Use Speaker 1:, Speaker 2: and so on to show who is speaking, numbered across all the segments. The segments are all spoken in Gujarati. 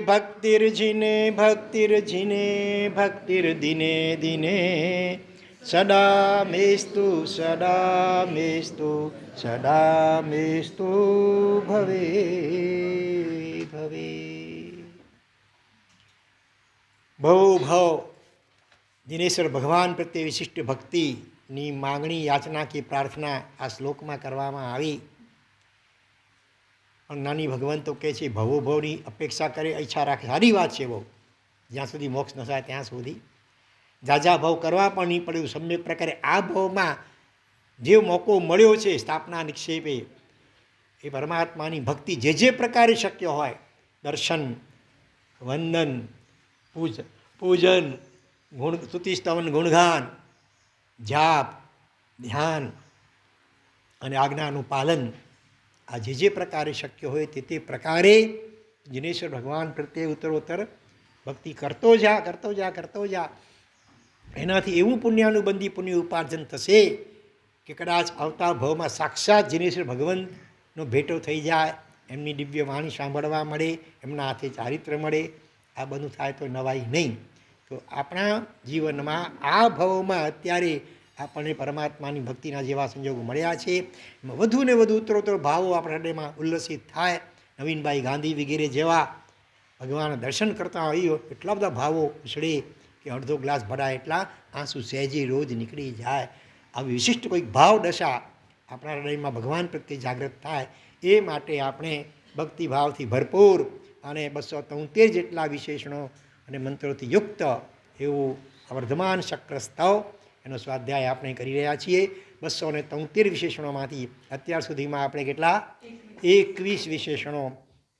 Speaker 1: ભક્તિર્જિને ભક્તિર્જિને, ભક્તિર્દિને, દિને. સદા મેસ્તુ સદા મેસ્તુ સદા મેસ્તુ ભવે ભવે. ભવ ભવ દિનેશ્વર ભગવાન પ્રત્યે વિશિષ્ટ ભક્તિની માગણી, યાચના કે પ્રાર્થના આ શ્લોકમાં કરવામાં આવી. નાની ભગવાન તો કહે છે, ભવો ભવની અપેક્ષા કરે, ઈચ્છા રાખે. સારી વાત છે બહુ. જ્યાં સુધી મોક્ષ ન થાય, ત્યાં સુધી. જાજા ભાવ કરવા પણ નહીં પડ્યું. સમ્યક પ્રકારે આ ભાવમાં જે મોકો મળ્યો છે, સ્થાપના નિક્ષેપે, એ પરમાત્માની ભક્તિ જે જે પ્રકારે શક્ય હોય, દર્શન, વંદન, પૂજ, પૂજન, ગુણ સ્તુતિસ્તવન ગુણગાન, જાપ, ધ્યાન અને આજ્ઞાનું પાલન આ જે જે પ્રકારે શક્ય હોય તે તે પ્રકારે જિનેશ્વર ભગવાન પ્રત્યે ઉત્તરોત્તર ભક્તિ કરતો જા કરતો જા કરતો જા. એનાથી એવું પુણ્યાનુબંધી પુણ્ય ઉપાર્જન થશે કે કદાચ આવતા ભાવમાં સાક્ષાત જિનેશ્વર ભગવંતનો ભેટો થઈ જાય, એમની દિવ્ય વાણી સાંભળવા મળે, એમના હાથે ચારિત્ર મળે, આ બધું થાય તો નવાઈ નહીં. તો આપણા જીવનમાં આ ભાવમાં અત્યારે આપણને પરમાત્માની ભક્તિના જેવા સંજોગો મળ્યા છે. વધુ ને વધુ ઉત્તરોત્તર ભાવો આપણા હૃદયમાં ઉલ્લસિત થાય. નવીનભાઈ ગાંધી વગેરે જેવા ભગવાનના દર્શન કરતા હોઈએ એટલા બધા ભાવો ઉછળે કે અડધો ગ્લાસ ભરાય એટલા આંસુ સહેજી રોજ નીકળી જાય. આવી વિશિષ્ટ કોઈક ભાવ દશા આપણા હૃદયમાં ભગવાન પ્રત્યે જાગૃત થાય એ માટે આપણે ભક્તિભાવથી ભરપૂર અને બસો તોતેર જેટલા વિશેષણો અને મંત્રોથી યુક્ત એવું વર્ધમાન શક્ર સ્તવ એનો સ્વાધ્યાય આપણે કરી રહ્યા છીએ. બસો ને તોતેર વિશેષણોમાંથી અત્યાર સુધીમાં આપણે કેટલા? એકવીસ વિશેષણો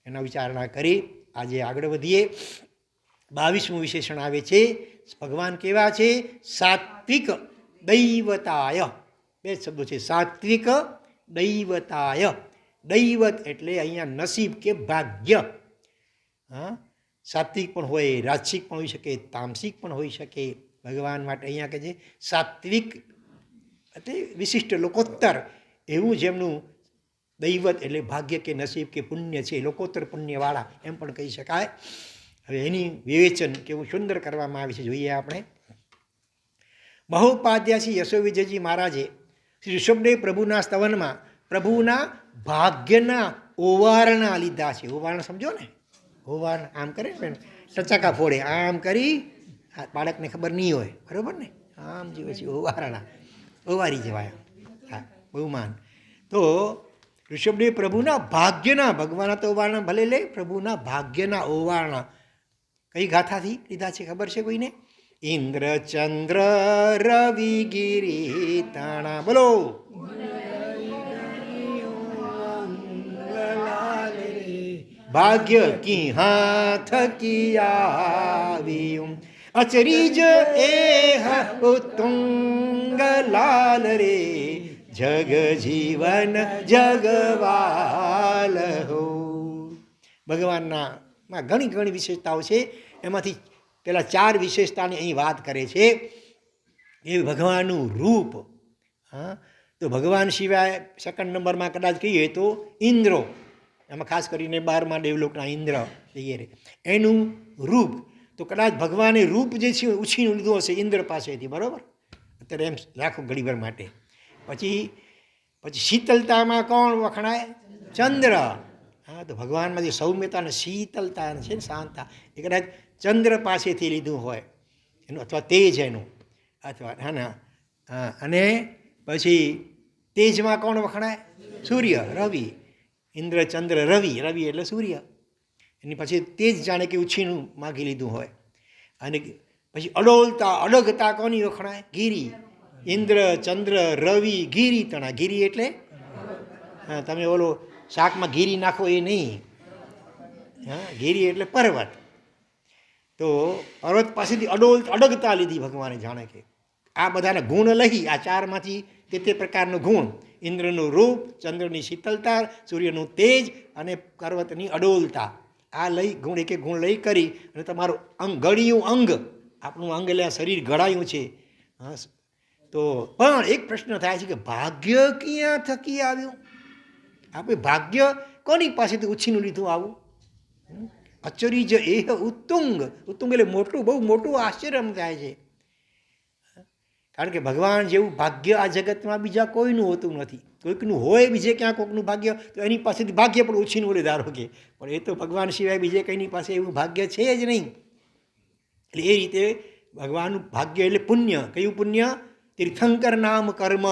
Speaker 1: એનો વિચારણા કરી. આજે આગળ વધીએ. બાવીસમું વિશેષણ આવે છે. ભગવાન કેવા છે? સાત્વિક દૈવતાય. બે શબ્દો છે. સાત્વિક દૈવતાય. દૈવત એટલે અહીંયા નસીબ કે ભાગ્ય. હા? સાત્વિક પણ હોય, રાજસિક પણ હોઈ શકે, તામસિક પણ હોઈ શકે. ભગવાન માટે અહીંયા કે જે સાત્વિક એટલે વિશિષ્ટ લોકોત્તર, એવું જેમનું દૈવત એટલે ભાગ્ય કે નસીબ કે પુણ્ય છે લોકોત્તર પુણ્યવાળા, એમ પણ કહી શકાય. હવે એની વિવેચન કેવું સુંદર કરવામાં આવે છે, જોઈએ આપણે. બહુપાધ્યાસી યશો વિજયજી મહારાજે શ્રી ઋષભદેવ પ્રભુના સ્તવનમાં પ્રભુના ભાગ્યના ઓવારણા લીધા છે. ઓવારણ સમજો ને? ઓવારણ, આમ કરે ને ટચાકા ફોડે. આમ કરી આ બાળકને ખબર નહીં હોય. બરાબર ને? આમ જીવે છે ઓવારણા ઓવારી જવાય હા, બહુમાન. તો ઋષભદેવ પ્રભુના ભાગ્યના, ભગવાનના તો ઓવારણા ભલે લે, પ્રભુના ભાગ્યના ઓવારણા કઈ ગાથાથી લીધા છે ખબર છે કોઈને? ઇન્દ્ર ચંદ્ર રવિ ગિરી તાણા. બોલો. ભાગ્ય કી હાથ કી આવ્યું અચરીજ એ ઉત્તુંગ લાલ રે જગ જીવન જગવાલ હો ભગવાનના માં ઘણી ઘણી વિશેષતાઓ છે. એમાંથી પેલા ચાર વિશેષતાની અહીં વાત કરે છે. એ ભગવાનનું રૂપ. હા, તો ભગવાન સિવાય સેકન્ડ નંબરમાં કદાચ કહીએ તો ઇન્દ્રો. એમાં ખાસ કરીને બારમાં દેવલોકના ઇન્દ્ર વગેરે એનું રૂપ તો કદાચ ભગવાને રૂપ જે છે ઉછીનું લીધું હશે ઇન્દ્ર પાસેથી, બરાબર? અત્યારે એમ રાખો ઘડીભર માટે. પછી પછી શીતલતામાં કોણ વખણાય? ચંદ્ર. હા, તો ભગવાનમાં જે સૌમ્યતા અને શીતલતા છે ને, શાંતતા, એ કદાચ ચંદ્ર પાસેથી લીધું હોય. એનું અથવા તેજ એનું, અથવા, હા, ના, હા, અને પછી તેજમાં કોણ વખણાય? સૂર્ય, રવિ. ઇન્દ્ર, ચંદ્ર, રવિ. રવિ એટલે સૂર્ય. એની પછી જ જાણે કે ઉછીનું માગી લીધું હોય. અને પછી અડોલતા, અડગતા કોની વખણાય? ગીરી. ઇન્દ્ર, ચંદ્ર, રવિ, ગીરી, તણા. ગીરી એટલે? હા, તમે ઓલો શાકમાં ગીરી નાખો એ નહીં. હા, ગીરી એટલે પર્વત. તો પર્વત પાસેથી અડોલ, અડગતા લીધી ભગવાને જાણે કે. આ બધાના ગુણ લઈ આ ચારમાંથી તે તે પ્રકારનો ગુણ. ઇન્દ્રનું રૂપ, ચંદ્રની શીતલતા સૂર્યનું તેજ અને પર્વતની અડોલતા. આ લઈ ગુણ, એક ગુણ લઈ કરી અને તમારું અંગ, ગળ્યું અંગ, આપણું અંગ એટલે શરીર ઘડાયું છે. હા તો પણ એક પ્રશ્ન થાય છે કે ભાગ્ય ક્યાં થકી આવ્યું? આપણે ભાગ્ય કોની પાસેથી ઉછીનું લીધું આવું? અચરીજ એહ ઉત્તુંગ. ઉત્તુંગ એટલે મોટું, બહુ મોટું આશ્ચર્ય થાય છે. કારણ કે ભગવાન જેવું ભાગ્ય આ જગતમાં બીજા કોઈનું હોતું નથી. કોઈકનું હોય બીજે ક્યાં કોઈકનું ભાગ્ય, તો એની પાસેથી ભાગ્ય પણ ઓછીનું ઓલે ધારો કે. પણ એ તો ભગવાન સિવાય બીજે કંઈની પાસે એવું ભાગ્ય છે જ નહીં. એટલે એ રીતે ભગવાનનું ભાગ્ય એટલે પુણ્ય. કયું પુણ્ય? તીર્થંકર નામ કર્મ.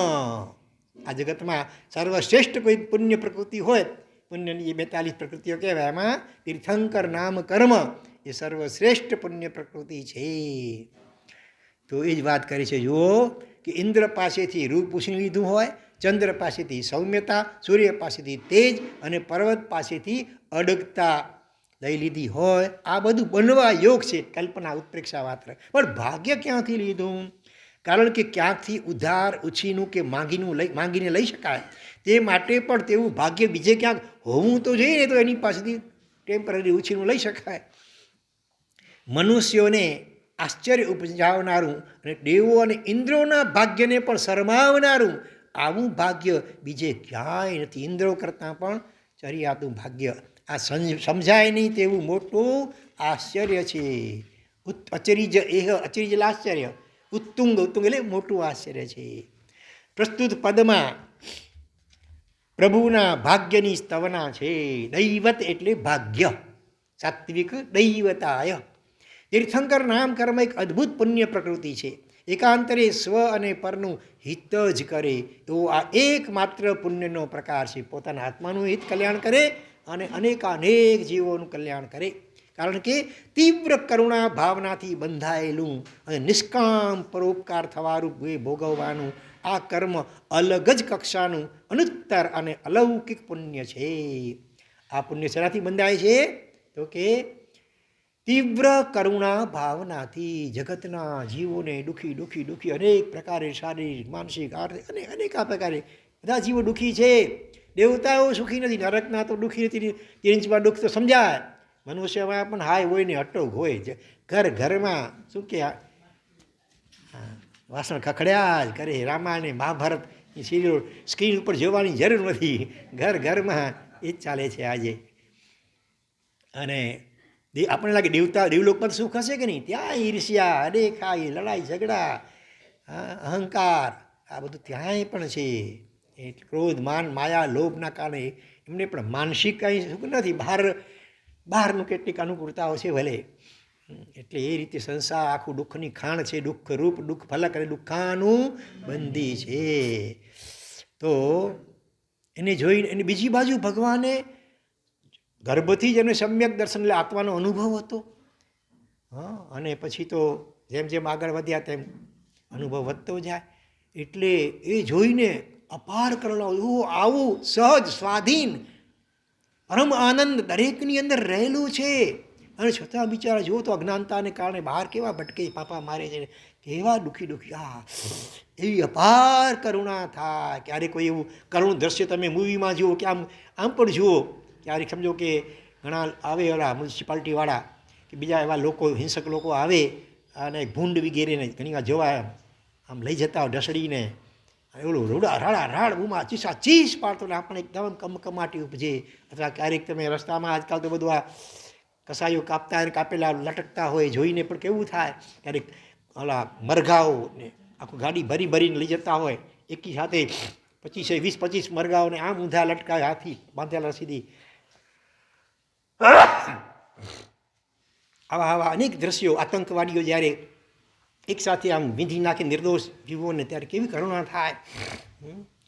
Speaker 1: આ જગતમાં સર્વશ્રેષ્ઠ કોઈ પુણ્ય પ્રકૃતિ હોય, પુણ્યની જે બેતાલીસ પ્રકૃતિઓ કહેવાય, એમાં તીર્થંકર નામ કર્મ એ સર્વશ્રેષ્ઠ પુણ્ય પ્રકૃતિ છે. તો એ જ વાત કરી છે, જુઓ કે ઇન્દ્ર પાસેથી રૂપ પૂછી લીધું હોય ચંદ્ર પાસેથી સૌમ્યતા, સૂર્ય પાસેથી તેજ અને પર્વત પાસેથી અડગતા લઈ લીધી હોય. આ બધું બનવા યોગ છે, કલ્પના ઉત્પ્રેક્ષા માત્ર. પણ ભાગ્ય ક્યાંથી લીધું? કારણ કે ક્યાંકથી ઉધાર, ઉછીનું કે માંગીનું લઈ, માંગીને લઈ શકાય? તે માટે પણ તેવું ભાગ્ય બીજે ક્યાંક હોવું તો જોઈએ ને તો એની પાસેથી ટેમ્પરરી ઉછીનું લઈ શકાય. મનુષ્યોને આશ્ચર્ય ઉપજાવનારું અને દેવો અને ઇન્દ્રોના ભાગ્યને પણ શરમાવનારું આવું ભાગ્ય બીજે ક્યાંય નથી. ઇન્દ્રો કરતાં પણ ચરિયાતું ભાગ્ય. આ સમજાય નહીં તેવું મોટું આશ્ચર્ય છે. અચરીજ, એહ, અચરીજ આશ્ચર્ય. ઉત્તુંગ ઉત્તુંગ એટલે મોટું આશ્ચર્ય છે. પ્રસ્તુત પદમાં પ્રભુના ભાગ્યની સ્તવના છે. દૈવત એટલે ભાગ્ય. સાત્વિક દૈવતાય. તીર્થંકર નામ કર્મ એક અદ્ભુત પુણ્ય પ્રકૃતિ છે. એકાંતરે સ્વ અને પરનું હિત જ કરે એવો આ એકમાત્ર પુણ્યનો પ્રકાર છે. પોતાના આત્માનું હિત કલ્યાણ કરે અને અનેકાનેક જીવોનું કલ્યાણ કરે. કારણ કે તીવ્ર કરુણા ભાવનાથી બંધાયેલું અને નિષ્કામ પરોપકાર થવારૂપ એ ભોગવવાનું આ કર્મ અલગ જ કક્ષાનું અનુત્તર અને અલૌકિક પુણ્ય છે. આ પુણ્ય શેનાથી બંધાય છે? તો કે તીવ્ર કરુણા ભાવનાથી જગતના જીવોને દુઃખી દુઃખી દુઃખી અનેક પ્રકારે શારીરિક, માનસિક, આર્થિક અને અનેક આ પ્રકારે બધા જીવો દુઃખી છે. દેવતાઓ સુખી નથી, નરકના તો દુઃખી નથી તિરંજમાં દુઃખ તો સમજાય. મનુષ્યમાં પણ હાય હોય ને અટોક હોય છે ઘર ઘરમાં શું કે વાસણ ખખડ્યા જ કરે. રામાયણ મહાભારત સિરિયલ સ્ક્રીન ઉપર જોવાની જરૂર નથી. ઘર ઘરમાં એ જ ચાલે છે આજે. અને દે આપણને લાગે દેવતા દેવલોકમાં સુખ હશે કે નહીં? ત્યાં ઈર્ષ્યા અડેખાઈ લડાઈ, ઝઘડા અહંકાર, આ બધું ત્યાંય પણ છે. એ ક્રોધ, માન, માયા, લોભના કારણે એમને પણ માનસિક કાંઈ સુખ નથી. બહાર બહારનું કેટલીક અનુકૂળતાઓ છે ભલે. એટલે એ રીતે સંસાર આખું દુઃખની ખાણ છે. દુઃખ રૂપ દુઃખ ફલક અને દુઃખાનું બંદી છે. તો એને જોઈને એની બીજી બાજુ ભગવાને ગર્ભથી જ એને સમ્યક દર્શન એટલે આત્માનો અનુભવ હતો. હા, અને પછી તો જેમ જેમ આગળ વધ્યા તેમ અનુભવ વધતો જાય. એટલે એ જોઈને અપાર કરુણા એવું આવું સહજ સ્વાધીન, પરમ આનંદ દરેકની અંદર રહેલું છે. અને છતાં બિચારા, જુઓ તો અજ્ઞાનતાને કારણે બહાર કેવા ભટકે પાપા મારે છે. કેવા દુઃખી દુઃખી. આ, એવી અપાર કરુણા થાય. ક્યારેક કોઈ એવું કરુણ દ્રશ્ય તમે મૂવીમાં જુઓ કે આમ આમ પણ જુઓ. ક્યારેક સમજો કે ઘણા આવે એવા મ્યુનિસિપાલિટીવાળા કે બીજા એવા લોકો, હિંસક લોકો આવે અને ભૂંડ વગેરેને ઘણી વાર જોવા આમ લઈ જતા હોય ઢસડીને. ઓલું રોડા, રાડા, રાડ, બુમા, ચીસા, ચીસ પાડતો ને આપણે એકદમ કમકમાટી ઉપજે. અથવા ક્યારેક તમે રસ્તામાં આજકાલ તો બધું આ કસાયો કાપતા અને કાપેલા લટકતા હોય જોઈને પણ કેવું થાય, ક્યારેક ઓલા મરઘાઓ ને આખું ગાડી ભરી ભરીને લઈ જતા હોય. એકી સાથે પચીસે વીસ પચીસ મરઘાઓને આમ ઊંધા લટકાય હાથી બાંધેલા સીધી. આવા આવા અનેક દ્રશ્યો આતંકવાદીઓ જ્યારે એકસાથે આમ વિંધી નાખે નિર્દોષ જીવોને ત્યારે કેવી કરુણા થાય?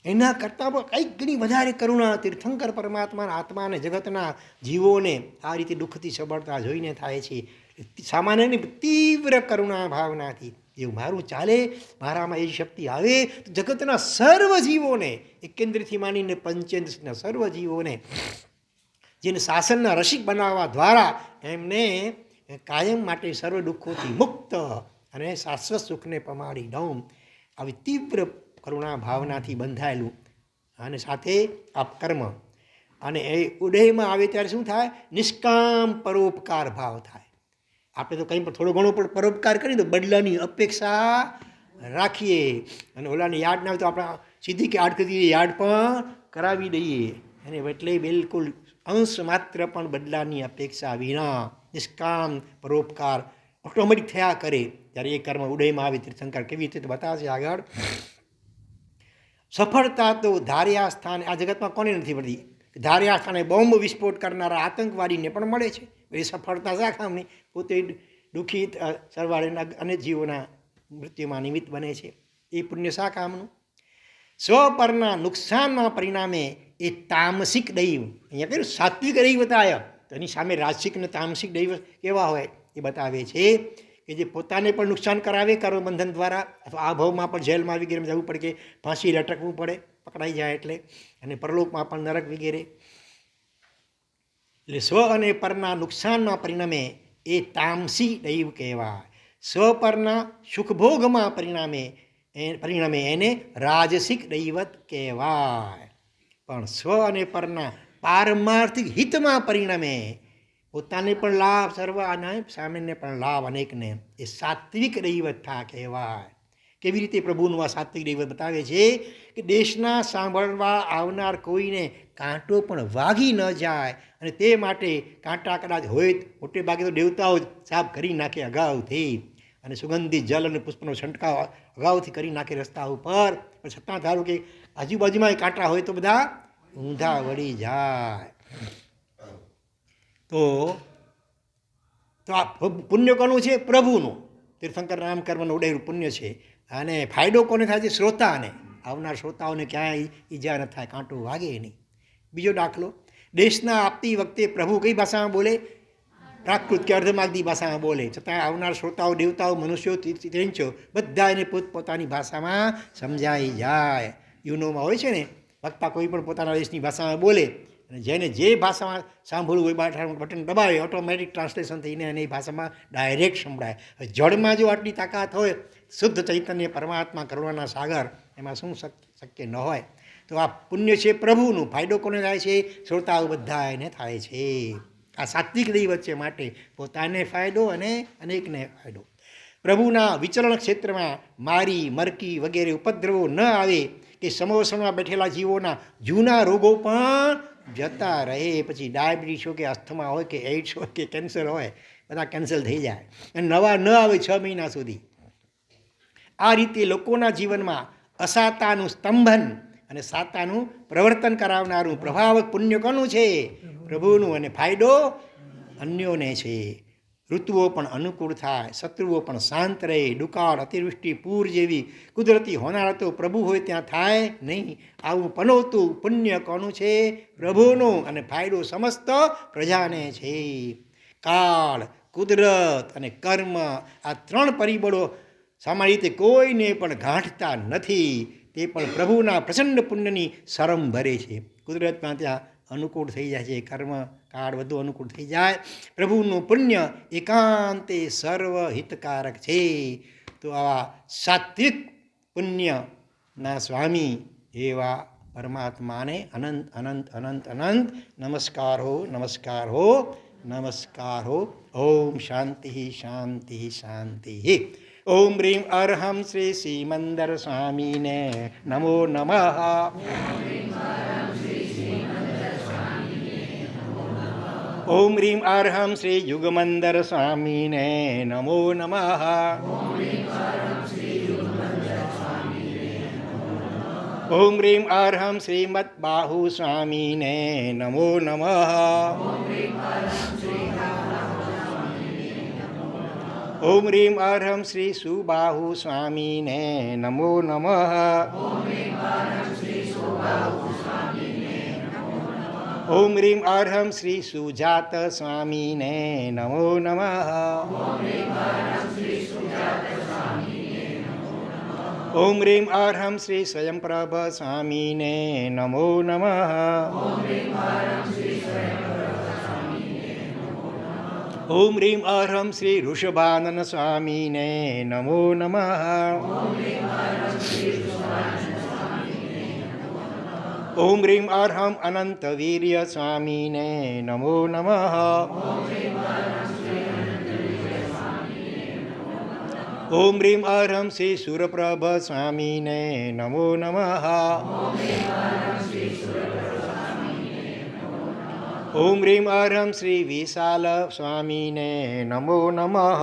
Speaker 1: એના કરતાં પણ કંઈક ઘણી વધારે કરુણા તીર્થંકર પરમાત્માના આત્મા અને જગતના જીવોને આ રીતે દુઃખથી સબળતા જોઈને થાય છે સામાન્યની તીવ્ર કરુણા ભાવનાથી એવું મારું ચાલે મારામાં એ શક્તિ આવે તો જગતના સર્વ જીવોને એકેન્દ્રથી માનીને પંચેન્દ્રના સર્વ જીવોને જેને શાસનના રસિક બનાવવા દ્વારા એમને કાયમ માટે સર્વ દુઃખોથી મુક્ત અને શાશ્વત સુખને પમાડી દઉં આવી તીવ્ર કરુણા ભાવનાથી બંધાયેલું. અને સાથે અપકર્મ અને એ ઉદયમાં આવે ત્યારે શું થાય? નિષ્કામ પરોપકાર ભાવ થાય. આપણે તો કંઈ પણ થોડો ઘણો પણ પરોપકાર કરીએ તો બદલાની અપેક્ષા રાખીએ. અને ઓલાને યાદ ના આવે તો આપણે સીધી કે આડકતી યાદ પણ કરાવી દઈએ. અને એટલે બિલકુલ અંશ માત્ર પણ બદલાની અપેક્ષા વિના નિષ્કામ પરોપકાર ઓટોમેટિક થયા કરે. ત્યારે એ કર્મ ઉદયમાં આવે તીર્થંકર કેવી રીતે બતાવશે આગળ? સફળતા તો ધાર્યા સ્થાને, આ જગતમાં કોને નથી મળતી? ધાર્યા સ્થાને બોમ્બ વિસ્ફોટ કરનારા આતંકવાદીને પણ મળે છે. એ સફળતા શા કામની પોતે દુઃખી સરવાળેના અને જીવોના મૃત્યુમાં નિમિત્ત બને છે. એ પુણ્ય શા કામનું? સ્વ પરના નુકસાનના પરિણામે એ તામસિક દૈવ, અહીંયા કહ્યું સાત્વિક દૈવતાય તો એની સામે રાજસિક અને તામસિક દૈવ કેવા હોય એ બતાવે છે કે જે પોતાને પણ નુકસાન કરાવે, કર્મબંધન દ્વારા, અથવા આ ભાવમાં પણ જેલમાં વગેરે જવું પડે કે ફાંસી લટકવું પડે, પકડાઈ જાય એટલે, અને પરલોકમાં પણ નરક વગેરે. એટલે સ્વ અને પરના નુકસાનના પરિણામે એ તામસી દૈવ કહેવાય. સ્વ પરના સુખભોગમાં પરિણામે એ પરિણામે એને રાજસિક દૈવત કહેવાય. પણ સ્વ અને પરના પારમાર્થિક હિતમાં પરિણમે પોતાને પણ લાભ, સર્વ અને સામાન્ય પણ લાભ અનેકને એ સાત્વિક દૈવતા કહેવાય. કેવી રીતે પ્રભુનું આ સાત્વિક દૈવત બતાવે છે કે દેશના સાંભળવા આવનાર કોઈને કાંટો પણ વાગી ન જાય અને તે માટે કાંટા કદાચ હોય મોટે ભાગે તો દેવતાઓ જ સાફ કરી નાખે અગાઉથી. અને સુગંધી જલ અને પુષ્પનો છંટકાવ અગાઉથી કરી નાખે રસ્તા ઉપર. પણ છતાં ધારો કે આજુબાજુમાં કાંટા હોય તો બધા ઊંધા વળી જાય. તો તો આ પુણ્ય કોનું છે? પ્રભુનું. તીર્થંકર નામ કર્મનું ઉડેરું પુણ્ય છે. અને ફાયદો કોને થાય છે? શ્રોતાને. આવનાર શ્રોતાઓને ક્યાંય ઈજા ન થાય, કાંટો વાગે નહીં. બીજો દાખલો. દેશના આપતી વખતે પ્રભુ કઈ ભાષામાં બોલે? પ્રાકૃત કે અર્ધમાગદી ભાષામાં બોલે. છતાં આવનાર શ્રોતાઓ, દેવતાઓ, મનુષ્યો ત્રિંચો બધા એને પોતપોતાની ભાષામાં સમજાઈ જાય. યુનોમાં હોય છે ને, વક્તા કોઈ પણ પોતાના દેશની ભાષામાં બોલે અને જેને જે ભાષામાં સાંભળવું હોય બટન દબાવે ઓટોમેટિક ટ્રાન્સલેશન થઈને એને ભાષામાં ડાયરેક્ટ સંભળાય. હવે જળમાં જો આટલી તાકાત હોય, શુદ્ધ ચૈતન્ય પરમાત્મા કરુણાના સાગર, એમાં શું શક- શક્ય ન હોય? તો આ પુણ્ય છે પ્રભુનું. ફાયદો કોને થાય છે? શ્રોતાઓ બધા એને થાય છે. આ સાત્વિક દૈવત છે માટે પોતાને ફાયદો અને અનેકને ફાયદો. પ્રભુના વિચરણ ક્ષેત્રમાં મારી, મરકી વગેરે ઉપદ્રવો ન આવે કે સમોસણમાં બેઠેલા જીવોના જૂના રોગો પણ જતા રહે. પછી ડાયાબિટીસ હોય કે અસ્થમા હોય કે એઇડ્સ હોય કે કેન્સર હોય, બધા કેન્સલ થઈ જાય અને નવા ન આવે છ મહિના સુધી. આ રીતે લોકોના જીવનમાં અસાતાનું સ્તંભન અને સાતાનું પ્રવર્તન કરાવનારું પ્રભાવક પુણ્ય કોનું છે. પ્રભુનું અને ફાયદો, અન્યોને છે. ઋતુઓ પણ અનુકૂળ થાય, શત્રુઓ પણ શાંત રહે દુકાળ અતિવૃષ્ટિ, પૂર જેવી કુદરતી હોનારતો પ્રભુ હોય ત્યાં થાય નહીં. આવું પનોતું પુણ્ય કોનું છે? પ્રભુનું અને ફાયદો સમસ્ત પ્રજાને છે. કાળ, કુદરત અને કર્મ આ ત્રણ પરિબળો સામાન્ય રીતે કોઈને પણ ગાંઠતા નથી. તે પણ પ્રભુના પ્રચંડ પુણ્યની શરમ ભરે છે. કુદરતમાં ત્યાં અનુકૂળ થઈ જાય છે. કર્મ, કાળ વધુ અનુકૂળ થઈ જાય. પ્રભુનું પુણ્ય એકાંતે સર્વ હિતકારક છે. તો આવા સાત્વિક પુણ્યના સ્વામી એવા પરમાત્માને અનંત અનંત અનંત અનંત નમસ્કાર હો નમસ્કાર હો નમસ્કાર હો. ઓમ શાંતિ શાંતિ શાંતિ. ઓમ રીમ અર્હમ શ્રી શ્રીમંદર સ્વામીને નમો નમઃ. ઓમ રીમ અર્હમ શ્રી યુગમંદર સ્વામીને નમો નમઃ ઓમ રીમ અર્હમ શ્રીમદ બાહુ સ્વામીને નમો નમઃ ઓમ રીમ અર્હમ શ્રી સુબાહુ સ્વામીને નમો નમઃ ઓમ રીમ અર્હમ શ્રી સુજાત સ્વામીને નમો નમઃ. ઓમ રીમ અર્હમ શ્રી સ્વયંપ્રભ સ્વામીને નમો નમઃ. ઓમ રીમ અર્હમ શ્રી ઋષભાનન સ્વામીને નમો નમઃ. ઓમ રીમ અર્હમ અનંત વીર્ય સ્વામીને નમો નમ ઓમ રીમ અર્હમ શ્રી સુરપ્રભ સ્વામીને નમો નમ ઓમ રીમ અરહમ શ્રી વિશાલ સ્વામીને નમો નમઃ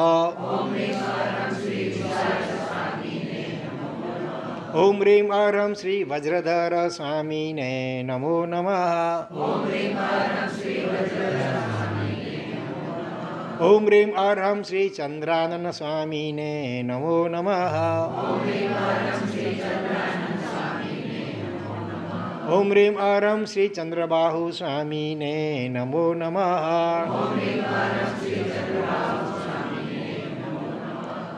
Speaker 1: ઓમ રીમ અરહમ શ્રી વજ્રધર સ્વામીને નમો નમઃ. ઓમ રીમ અરહમ શ્રી ચંદ્રાનન સ્વામીને નમો નમઃ. ઓમ રીમ અરહમ શ્રી ચંદ્રબાહુ સ્વામીને નમો નમઃ.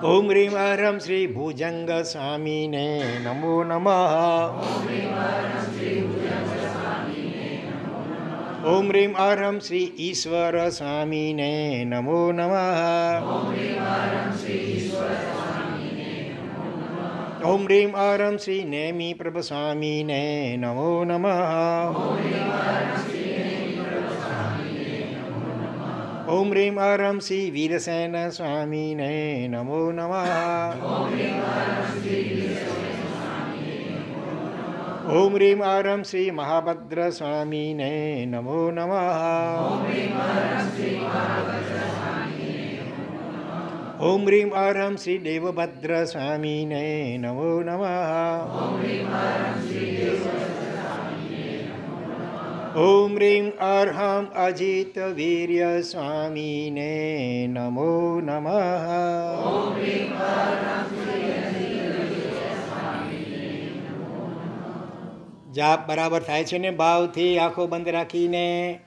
Speaker 1: ઓમ રીમ હરમ શ્રી ભુજંગ સ્વામીને નમો નમઃ ઓમ રીમ અરહમ શ્રી ઈશ્વર સ્વામીને નમો નમઃ ઓમ રીમ અરહમ શ્રી નેમી પ્રભ સ્વામીને નમો નમઃ ઓમ રીમ અરહમ શ્રી વીરસેન સ્વામીને નમો નમઃ ઓમ રીમ અરહમ શ્રી મહાભદ્ર સ્વામીને નમો નમઃ ઓમ રીમ અરહમ શ્રી દેવભદ્ર સ્વામીને નમો નમઃ ઓમ રીમ અર્હમ અજિત વીર્ય સ્વામીને નમો નમઃ જાપ બરાબર થાય છે ને? ભાવથી આંખો બંધ રાખીને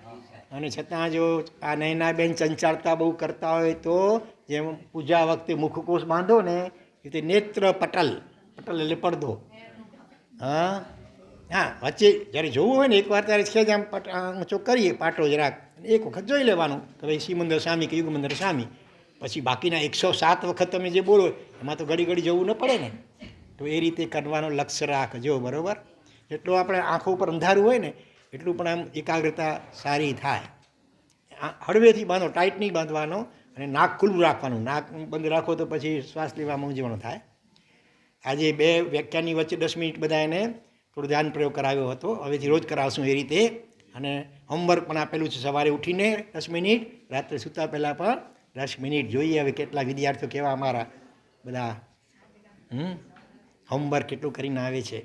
Speaker 1: અને છતાં જો આ નૈનાબેન ચંચળતા બહુ કરતા હોય તો જેમ પૂજા વખતે મુખકોષ બાંધો ને એ નેત્ર પટલ પટલ એટલે પડદો. હા? હા, વચ્ચે જ્યારે જોવું હોય ને એકવાર ત્યારે છે જ આમ પટ ઊંચો કરીએ, પાટો જરાક. એક વખત જોઈ લેવાનું કે ભાઈ શ્રીમંદર સ્વામી કે યુગમંદર સ્વામી. પછી બાકીના એકસો સાત વખત તમે જે બોલો, એમાં તો ઘડી ઘડી જવું ન પડે ને. તો એ રીતે કરવાનો લક્ષ્ય રાખજો, બરાબર? જેટલું આપણે આંખો ઉપર અંધારું હોય ને, એટલું પણ આમ એકાગ્રતા સારી થાય. હળવેથી બાંધો, ટાઈટ નહીં બાંધવાનો અને નાક ખુલ્લું રાખવાનું. નાક બંધ રાખો તો પછી શ્વાસ લેવામાં મૂંઝવણ થાય. આજે બે વ્યાખ્યાનની વચ્ચે દસ મિનિટ બધા એને થોડું ધ્યાન પ્રયોગ કરાવ્યો હતો. હવેથી રોજ કરાવશું એ રીતે. અને હોમવર્ક પણ આપેલું છે સવારે ઉઠીને દસ મિનિટ, રાત્રે સૂતા પહેલાં પણ દસ મિનિટ. જોઈએ હવે કેટલા વિદ્યાર્થીઓ કેવા અમારા બધા, હમ હોમવર્ક કેટલું કરીને આવે છે.